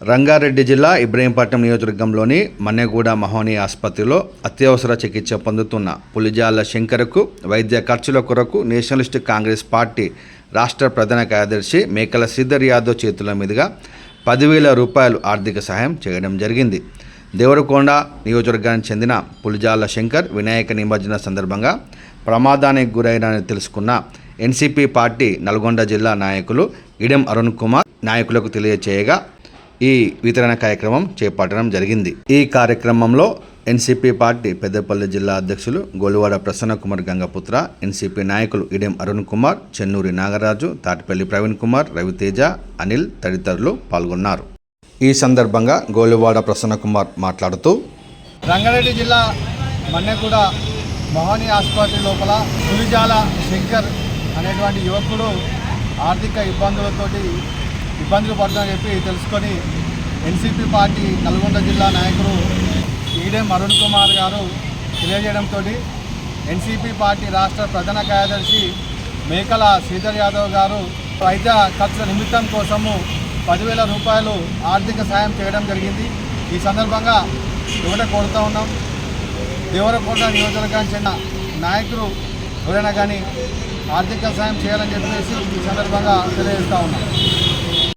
రంగారెడ్డి జిల్లా ఇబ్రహీంపట్నం నియోజకవర్గంలోని మన్నెగూడ మహోని ఆసుపత్రిలో అత్యవసర చికిత్స పొందుతున్న పులిజాల శంకర్కు వైద్య ఖర్చుల కొరకు నేషనలిస్ట్ కాంగ్రెస్ పార్టీ రాష్ట్ర ప్రధాన కార్యదర్శి మేకల శ్రీధర్ యాదవ్ చేతుల మీదుగా పదివేల రూపాయలు ఆర్థిక సహాయం చేయడం జరిగింది. దేవరకొండ నియోజకవర్గానికి చెందిన పులిజాల శంకర్ వినాయక నిమజ్జన సందర్భంగా ప్రమాదానికి గురైనని తెలుసుకున్న ఎన్సీపీ పార్టీ నల్గొండ జిల్లా నాయకులు ఇడెం అరుణ్ కుమార్ నాయకులకు తెలియచేయగా ఈ వితరణ కార్యక్రమం చేపట్టడం జరిగింది. ఈ కార్యక్రమంలో ఎన్సీపీ పార్టీ పెద్దపల్లి జిల్లా అధ్యక్షులు గోలువాడ ప్రసన్నకుమార్ గంగపుత్ర ఎన్సీపీ నాయకులు ఇడెం అరుణ్ కుమార్ చెన్నూరి నాగరాజు తాటిపల్లి ప్రవీణ్ కుమార్ రవితేజ అనిల్ తదితరులు పాల్గొన్నారు. ఈ సందర్భంగా గోలువాడ ప్రసన్నకుమార్ మాట్లాడుతూ రంగారెడ్డి జిల్లా మన్నెగూడ మోహని ఆసుపత్రి లోపల పులిజాల శంకర్ అనేటువంటి యువకుడు ఆర్థిక ఇబ్బందులతోటి ఇబ్బందులు పడుతుందని చెప్పి తెలుసుకొని ఎన్సీపీ పార్టీ నల్గొండ జిల్లా నాయకుడు ఈడెం అరుణ్ కుమార్ గారు తెలియజేయడంతో ఎన్సీపీ పార్టీ రాష్ట్ర ప్రధాన కార్యదర్శి మేకల శ్రీధర్ యాదవ్ గారు వైద్య ఖర్చుల నిమిత్తం కోసము పదివేల రూపాయలు ఆర్థిక సాయం చేయడం జరిగింది. ఈ సందర్భంగా ఒకటే కోరుతూ ఉన్నాం. దేవరకోట నియోజకవర్గానికి చెందిన నాయకులు ఎవరైనా కానీ ఆర్థిక సాయం చేయాలని చెప్పేసి ఈ సందర్భంగా తెలియజేస్తూ ఉన్నాం.